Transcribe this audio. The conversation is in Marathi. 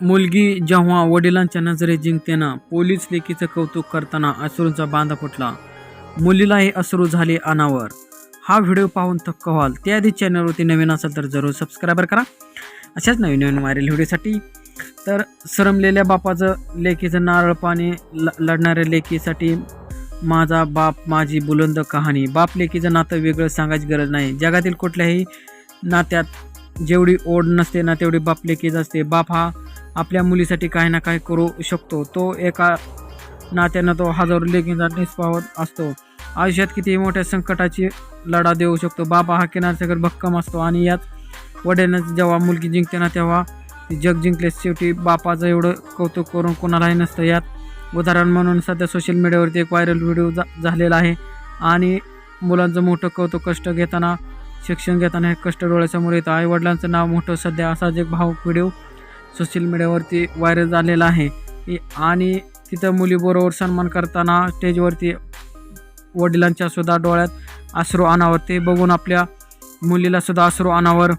मुलगी जेव्हा वडिलांच्या नजरेत जिंकते ना पोलीस लेकीचं कौतुक करताना अश्रूंचा बांधा फुटला. मुलीलाही अश्रू झाले अनावर. हा व्हिडिओ पाहून थक्क व्हाल. त्याआधी चॅनलवरती नवीन असेल तर जरूर सबस्क्रायबर करा. अशाच नवीन नवीन व्हायरल व्हिडिओसाठी. तर सरमलेल्या बापाचं लेकीचं नारळ पाणी ल लढणाऱ्या लेकीसाठी माझा बाप माझी बुलंद कहाणी. बाप लेकीचं नातं वेगळं सांगायची गरज नाही. जगातील कुठल्याही नात्यात जेवढी ओढ नसते ना तेवढी बापलेकीच असते. बाप हा आपल्या मुलीसाठी काही ना काही करू शकतो. तो एका नात्यानं तो हजारो लेकींचा निष्पावत असतो. आयुष्यात कितीही मोठ्या संकटाची लढा देऊ शकतो. बाबा हा किनारसागर भक्कम असतो आणि यात वडिलांची जेव्हा मुलगी जिंकते ना तेव्हा जग जिंकले शेवटी बापाचं एवढं कौतुक करून कोणालाही नसतं. यात उदाहरण म्हणून सध्या सोशल मीडियावरती एक व्हायरल व्हिडिओ जा झालेला आहे. आणि मुलांचं मोठं कौतुक कष्ट घेताना शिक्षण घेताना हे कष्ट डोळ्यासमोर येतं. आई वडिलांचं नाव मोठं. सध्या असाच एक भाव व्हिडिओ सोशल मीडियावरती व्हायरल झालेला आहे. आणि तिथं मुलीबरोबर सन्मान करताना स्टेजवरती वडिलांच्या सुद्धा डोळ्यात अश्रू अनावर ते बघून आपल्या मुलीला सुद्धा अश्रू अनावर